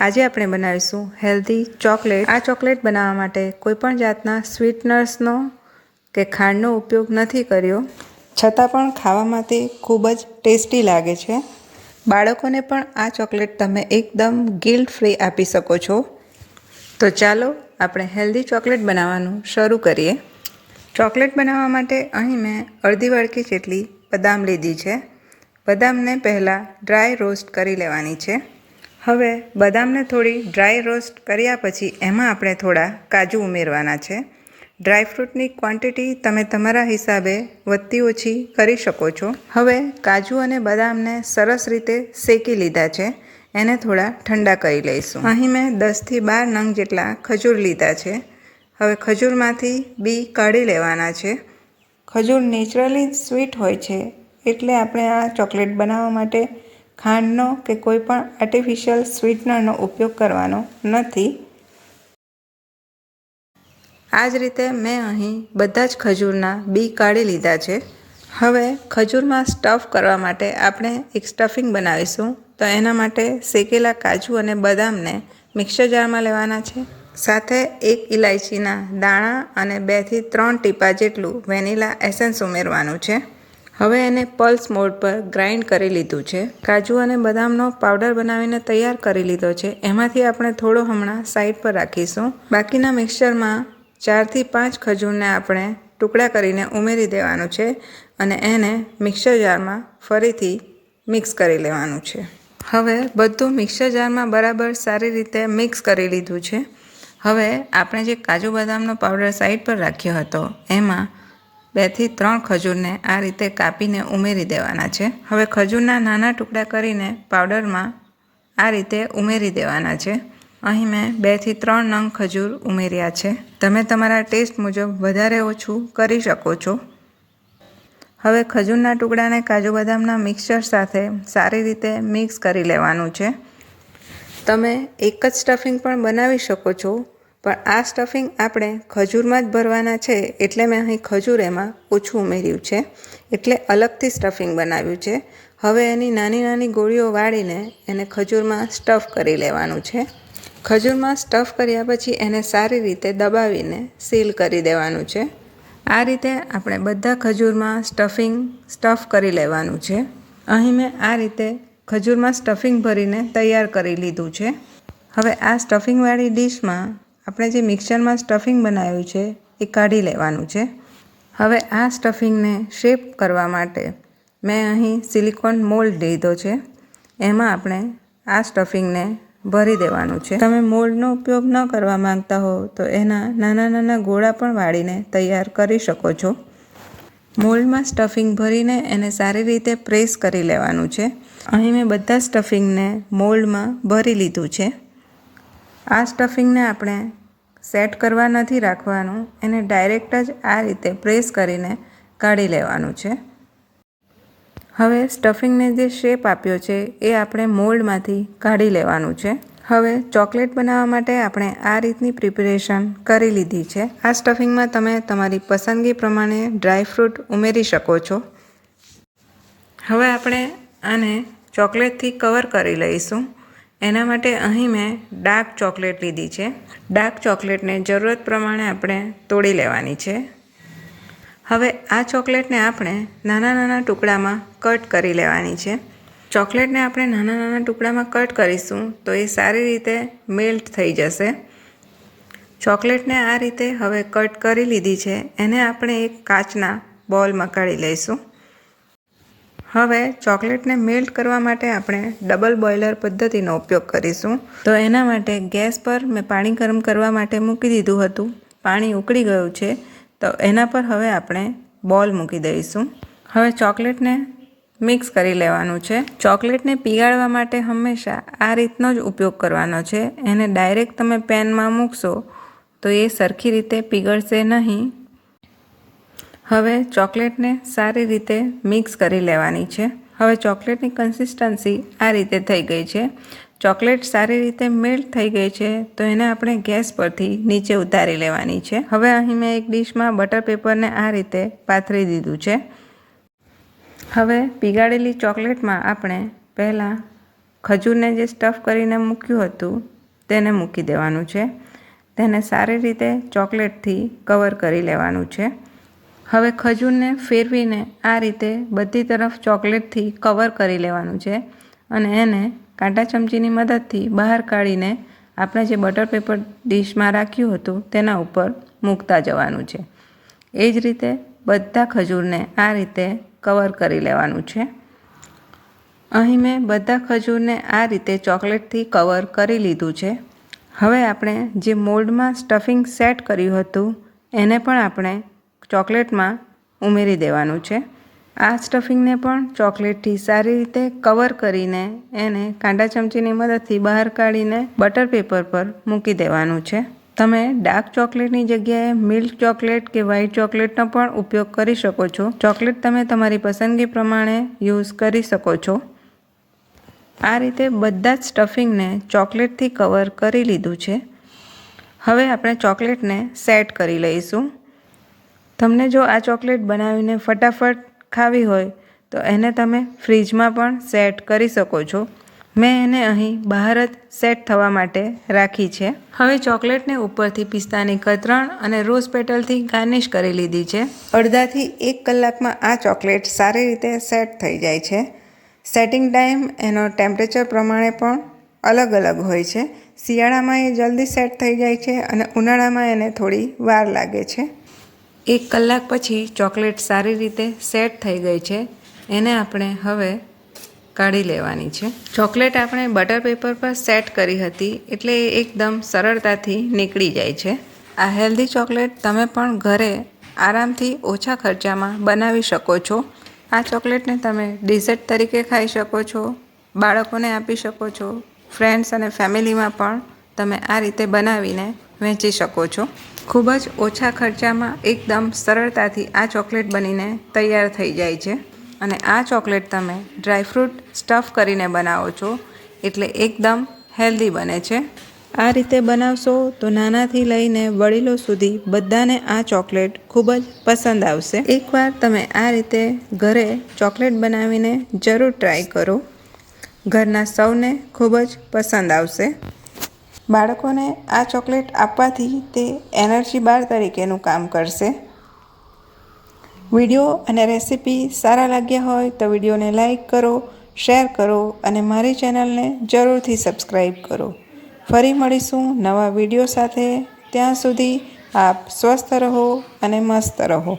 આજે આપણે બનાવીશું હેલ્ધી ચોકલેટ આ ચોકલેટ બનાવવા માટે કોઈપણ જાતના સ્વીટનર્સનો કે ખાંડનો ઉપયોગ નથી કર્યો. છતાં પણ ખાવામાં તે ખૂબ જ ટેસ્ટી લાગે છે. બાળકોને પણ આ ચોકલેટ તમે એકદમ ગિલ્ટ ફ્રી આપી શકો છો. તો ચાલો આપણે હેલ્ધી ચોકલેટ બનાવવાનું શરૂ કરીએ. ચોકલેટ બનાવવા માટે અહીં મેં અડધી વાડકી જેટલી બદામ લીધી છે. બદામને પહેલાં ડ્રાય રોસ્ટ કરી લેવાની છે. હવે બદામને થોડી ડ્રાય રોસ્ટ કર્યા પછી એમાં આપણે થોડા કાજુ ઉમેરવાના છે. ડ્રાયફ્રૂટની ક્વોન્ટિટી તમે તમારા હિસાબે વધતી ઓછી કરી શકો છો. હવે કાજુ અને બદામને સરસ રીતે શેકી લીધા છે. એને થોડા ઠંડા કરી લઈશું. અહીં મેં દસથી બાર નંગ જેટલા ખજૂર લીધા છે. હવે ખજૂરમાંથી બી કાઢી લેવાના છે. ખજૂર નેચરલી સ્વીટ હોય છે એટલે આપણે આ ચોકલેટ બનાવવા માટે ખાંડનો કે કોઈ પણ આર્ટિફિશિયલ સ્વીટનરનો ઉપયોગ કરવાનો નથી. આ જ રીતે મેં અહીં બધા જ ખજૂરના બી કાઢી લીધા છે. હવે ખજૂરમાં સ્ટફ કરવા માટે આપણે એક સ્ટફિંગ બનાવીશું. તો એના માટે શેકેલા કાજુ અને બદામને મિક્સર જારમાં લેવાના છે. સાથે એક ઇલાયચીના દાણા અને બેથી ત્રણ ટીપા જેટલું વેનીલા એસેન્સ ઉમેરવાનું છે. હવે એને પલ્સ મોડ પર ગ્રાઇન્ડ કરી લીધું છે. કાજુ અને બદામનો પાવડર બનાવીને તૈયાર કરી લીધો છે. એમાંથી આપણે થોડો હમણાં સાઈડ પર રાખીશું. બાકીના મિક્સચરમાં ચારથી પાંચ ખજૂરને આપણે ટુકડા કરીને ઉમેરી દેવાનું છે અને એને મિક્સર જારમાં ફરીથી મિક્સ કરી લેવાનું છે. હવે બધું મિક્સર જારમાં બરાબર સારી રીતે મિક્સ કરી લીધું છે. હવે આપણે જે કાજુ બદામનો પાવડર સાઈડ પર રાખ્યો હતો, એમાં બેથી ત્રણ ખજૂરને આ રીતે કાપીને ઉમેરી દેવાના છે. હવે ખજૂરના નાના ટુકડા કરીને પાવડરમાં આ રીતે ઉમેરી દેવાના છે. અહીં મેં બેથી ત્રણ નંગ ખજૂર ઉમેર્યા છે. તમે તમારા ટેસ્ટ મુજબ વધારે ઓછું કરી શકો છો. હવે ખજૂરના ટુકડાને કાજુ બદામના મિક્સચર સાથે સારી રીતે મિક્સ કરી લેવાનું છે. તમે એક જ સ્ટફિંગ પણ બનાવી શકો છો. પણ આ સ્ટફિંગ આપણે ખજૂરમાં જ ભરવાના છે એટલે મેં અહીં ખજૂર એમાં ઓછું ઉમેર્યું છે. એટલે અલગથી સ્ટફિંગ બનાવ્યું છે. હવે એની નાની નાની ગોળીઓ વાળીને એને ખજૂરમાં સ્ટફ કરી લેવાનું છે. ખજૂરમાં સ્ટફ કર્યા પછી એને સારી રીતે દબાવીને સીલ કરી દેવાનું છે. આ રીતે આપણે બધા ખજૂરમાં સ્ટફિંગ સ્ટફ કરી લેવાનું છે. અહીં મેં આ રીતે ખજૂરમાં સ્ટફિંગ ભરીને તૈયાર કરી લીધું છે. હવે આ સ્ટફિંગવાળી ડીશમાં આપણે જે મિક્સરમાં સ્ટફિંગ બનાવ્યું છે, એ કાઢી લેવાનું છે. હવે આ સ્ટફિંગને શેપ કરવા માટે મેં અહીં સિલિકોન મોલ્ડ લીધો છે. એમાં આપણે આ સ્ટફિંગને ભરી દેવાનું છે. તમે મોલ્ડનો ઉપયોગ ન કરવા માંગતા હો, તો એના નાના નાના ગોળા પણ વાળીને તૈયાર કરી શકો છો. મોલ્ડમાં સ્ટફિંગ ભરીને એને સારી રીતે પ્રેસ કરી લેવાનું છે. અહીં મેં બધા સ્ટફિંગને મોલ્ડમાં ભરી લીધું છે. આ સ્ટફિંગને આપણે સેટ કરવા નથી રાખવાનું, એને ડાયરેક્ટ જ આ રીતે પ્રેસ કરીને કાઢી લેવાનું છે. હવે સ્ટફિંગને જે શેપ આપ્યો છે, એ આપણે મોલ્ડમાંથી કાઢી લેવાનું છે. હવે ચોકલેટ બનાવવા માટે આપણે આ રીતની પ્રિપેરેશન કરી લીધી છે. આ સ્ટફિંગમાં તમે તમારી પસંદગી પ્રમાણે ડ્રાયફ્રૂટ ઉમેરી શકો છો. હવે આપણે આને ચોકલેટથી કવર કરી લઈશું. એના માટે અહીં મેં ડાર્ક ચોકલેટ લીધી છે. ડાર્ક ચોકલેટને જરૂરત પ્રમાણે આપણે તોડી લેવાની છે. હવે આ ચોકલેટને આપણે નાના નાના ટુકડામાં કટ કરી લેવાની છે. ચોકલેટને આપણે નાના નાના ટુકડામાં કટ કરીશું તો એ સારી રીતે મેલ્ટ થઈ જશે. ચોકલેટને આ રીતે હવે કટ કરી લીધી છે. એને આપણે એક કાચના બોલમાં કાઢી લઈશું. હવે ચોકલેટને મેલ્ટ કરવા માટે આપણે ડબલ બોઇલર પદ્ધતિનો ઉપયોગ કરીશું. તો એના માટે ગેસ પર મેં પાણી ગરમ કરવા માટે મૂકી દીધું હતું. પાણી ઉકળી ગયું છે. તો એના પર હવે આપણે બોલ મૂકી દઈશું. હવે ચોકલેટને મિક્સ કરી લેવાનું છે. ચોકલેટને પીગાળવા માટે હંમેશા આ રીતનો જ ઉપયોગ કરવાનો છે. એને ડાયરેક્ટ તમે પેનમાં મૂકશો તો એ સરખી રીતે પીગળશે નહીં. હવે ચોકલેટને સારી રીતે મિક્સ કરી લેવાની છે. હવે ચોકલેટની કન્સિસ્ટન્સી આ રીતે થઈ ગઈ છે. ચોકલેટ સારી રીતે મેલ્ટ થઈ ગઈ છે, તો એને આપણે ગેસ પરથી નીચે ઉતારી લેવાની છે. હવે અહીં મેં એક ડીશમાં બટર પેપરને આ રીતે પાથરી દીધું છે. હવે પીગાળેલી ચોકલેટમાં આપણે પહેલાં ખજૂરને જે સ્ટફ કરીને મૂક્યું હતું, તેને મૂકી દેવાનું છે. તેને સારી રીતે ચોકલેટથી કવર કરી લેવાનું છે. હવે ખજૂરને ફેરવીને આ રીતે બધી તરફ ચોકલેટથી કવર કરી લેવાનું છે અને એને કાંટા ચમચીની મદદથી બહાર કાઢીને આપણે જે બટર પેપર ડીશમાં રાખ્યું હતું તેના ઉપર મૂકતા જવાનું છે. એ જ રીતે બધા ખજૂરને આ રીતે કવર કરી લેવાનું છે. અહીં મેં બધા ખજૂરને આ રીતે ચોકલેટથી કવર કરી લીધું છે. હવે આપણે જે મોલ્ડમાં સ્ટફિંગ સેટ કર્યું હતું, એને પણ આપણે ચોકલેટમાં ઉમેરી દેવાનું છે. આ સ્ટફિંગને પણ ચોકલેટથી સારી રીતે કવર કરીને એને કાંડા ચમચીની મદદથી બહાર કાઢીને બટર પેપર પર મૂકી દેવાનું છે. તમે ડાર્ક ચોકલેટની જગ્યાએ મિલ્ક ચોકલેટ કે વ્હાઇટ ચોકલેટનો પણ ઉપયોગ કરી શકો છો. ચોકલેટ તમે તમારી પસંદગી પ્રમાણે યુઝ કરી શકો છો. આ રીતે બધા જ સ્ટફિંગને ચોકલેટથી કવર કરી લીધું છે. હવે આપણે ચોકલેટને સેટ કરી લઈશું. તમને જો આ ચોકલેટ બનાવીને ફટાફટ ખાવી હોય, તો એને તમે ફ્રીજમાં પણ સેટ કરી શકો છો. મેં એને અહીં બહાર જ સેટ થવા માટે રાખી છે. હવે ચોકલેટને ઉપરથી પિસ્તાની કતરણ અને રોઝ પેટલથી ગાર્નિશ કરી લીધી છે. અડધાથી એક કલાકમાં આ ચોકલેટ સારી રીતે સેટ થઈ જાય છે. સેટિંગ ટાઈમ એનો ટેમ્પરેચર પ્રમાણે પણ અલગ અલગ હોય છે. શિયાળામાં એ જલ્દી સેટ થઈ જાય છે અને ઉનાળામાં એને થોડી વાર લાગે છે. એક કલાક પછી ચોકલેટ સારી રીતે સેટ થઈ ગઈ છે. એને આપણે હવે કાઢી લેવાની છે. ચોકલેટ આપણે બટર પેપર પર સેટ કરી હતી એટલે એ એકદમ સરળતાથી નીકળી જાય છે. આ હેલ્ધી ચોકલેટ તમે પણ ઘરે આરામથી ઓછા ખર્ચામાં બનાવી શકો છો. આ ચોકલેટને તમે ડિઝર્ટ તરીકે ખાઈ શકો છો, બાળકોને આપી શકો છો, ફ્રેન્ડ્સ અને ફેમિલીમાં પણ તમે આ રીતે બનાવીને વહેંચી શકો છો. ખૂબ જ ઓછા ખર્ચામાં એકદમ સરળતાથી આ ચોકલેટ બનીને તૈયાર થઈ જાય છે. અને આ ચોકલેટ તમે ડ્રાયફ્રૂટ સ્ટફ કરીને બનાવો છો એટલે એકદમ હેલ્ધી બને છે. આ રીતે બનાવશો તો નાનાથી લઈને વડીલો સુધી બધાને આ ચોકલેટ ખૂબ જ પસંદ આવશે. એકવાર તમે આ રીતે ઘરે ચોકલેટ બનાવીને જરૂર ટ્રાય કરો. ઘરના સૌને ખૂબ જ પસંદ આવશે. બાળકોને આ ચોકલેટ આપવાથી તે એનર્જી બાર તરીકેનું કામ કરશે. વીડિયો અને રેસિપી સારા લાગ્યા હોય તો વિડીયોને લાઈક કરો, શેર કરો અને મારી ચેનલને જરૂરથી સબસ્ક્રાઈબ કરો. ફરી મળીશું નવા વીડિયો સાથે. ત્યાં સુધી આપ સ્વસ્થ રહો અને મસ્ત રહો.